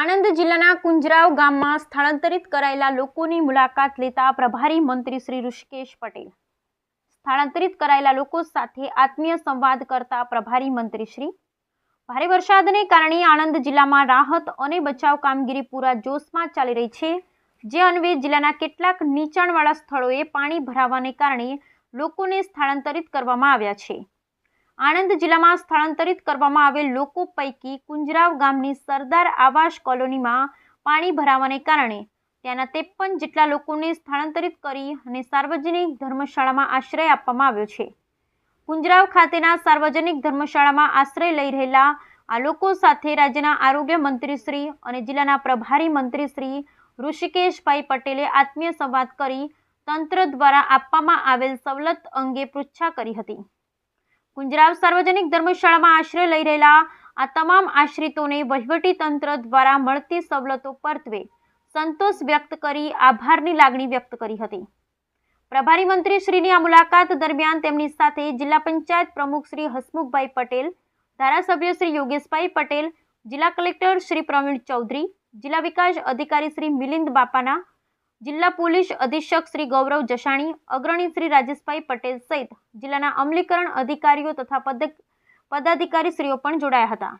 આણંદ જિલ્લાના કુંજરાવ ગામમાં સ્થળાંતરિત કરાયેલા લોકોની મુલાકાત લેતા પ્રભારી મંત્રી શ્રી ઋષિકેશ પટેલ. સ્થળાંતરિત કરાયેલા લોકો સાથે આત્મીય સંવાદ કરતા પ્રભારી મંત્રી શ્રી. ભારે વરસાદને કારણે આણંદ જિલ્લામાં રાહત અને બચાવ કામગીરી પૂરા જોશમાં ચાલી રહી છે, જે અન્વે જિલ્લાના કેટલાક નીચાણવાળા સ્થળોએ પાણી ભરાવાને કારણે લોકોને સ્થળાંતરિત કરવામાં આવ્યા છે. આણંદ જિલ્લામાં સ્થળાંતરિત કરવામાં આવેલ લોકો પૈકી કુંજરાવ ગામની સરદાર આવાસ કોલોનીમાં પાણી ભરાવાને કારણે ત્યાંના ત્રેપન જેટલા લોકોને સ્થળાંતરિત કરી અને સાર્વજનિક ધર્મશાળામાં આશ્રય આપવામાં આવ્યો છે. કુંજરાવ ખાતેના સાર્વજનિક ધર્મશાળામાં આશ્રય લઈ રહેલા આ લોકો સાથે રાજ્યના આરોગ્ય મંત્રી શ્રી અને જિલ્લાના પ્રભારી મંત્રી શ્રી ઋષિકેશભાઈ પટેલે આત્મીય સંવાદ કરી તંત્ર દ્વારા આપવામાં આવેલ સવલત અંગે પૃચ્છા કરી હતી. કુંજરાવ સાર્વજનિક ધર્મશાળામાં આશ્રય લઈ રહેલા આ તમામ આશ્રિતોને વહીવટી તંત્ર દ્વારા મળતી સવલતો પરત્વે સંતોષ વ્યક્ત કરી આભારની લાગણી વ્યક્ત કરી હતી. પ્રભારી મંત્રી શ્રીની આ મુલાકાત દરમિયાન તેમની સાથે જિલ્લા પંચાયત પ્રમુખ શ્રી હસમુખભાઈ પટેલ, ધારાસભ્ય શ્રી યોગેશભાઈ પટેલ, જિલ્લા કલેક્ટર શ્રી પ્રવીણ ચૌધરી, જિલ્લા વિકાસ અધિકારી શ્રી મિલિંદ બાપાના જિલ્લા પોલીસ અધિક્ષક શ્રી ગૌરવ જસાણી, અગ્રણી શ્રી રાજેશભાઈ પટેલ સહિત જિલ્લાના અમલીકરણ અધિકારીઓ તથા પદ પદાધિકારીશ્રીઓ પણ જોડાયા હતા.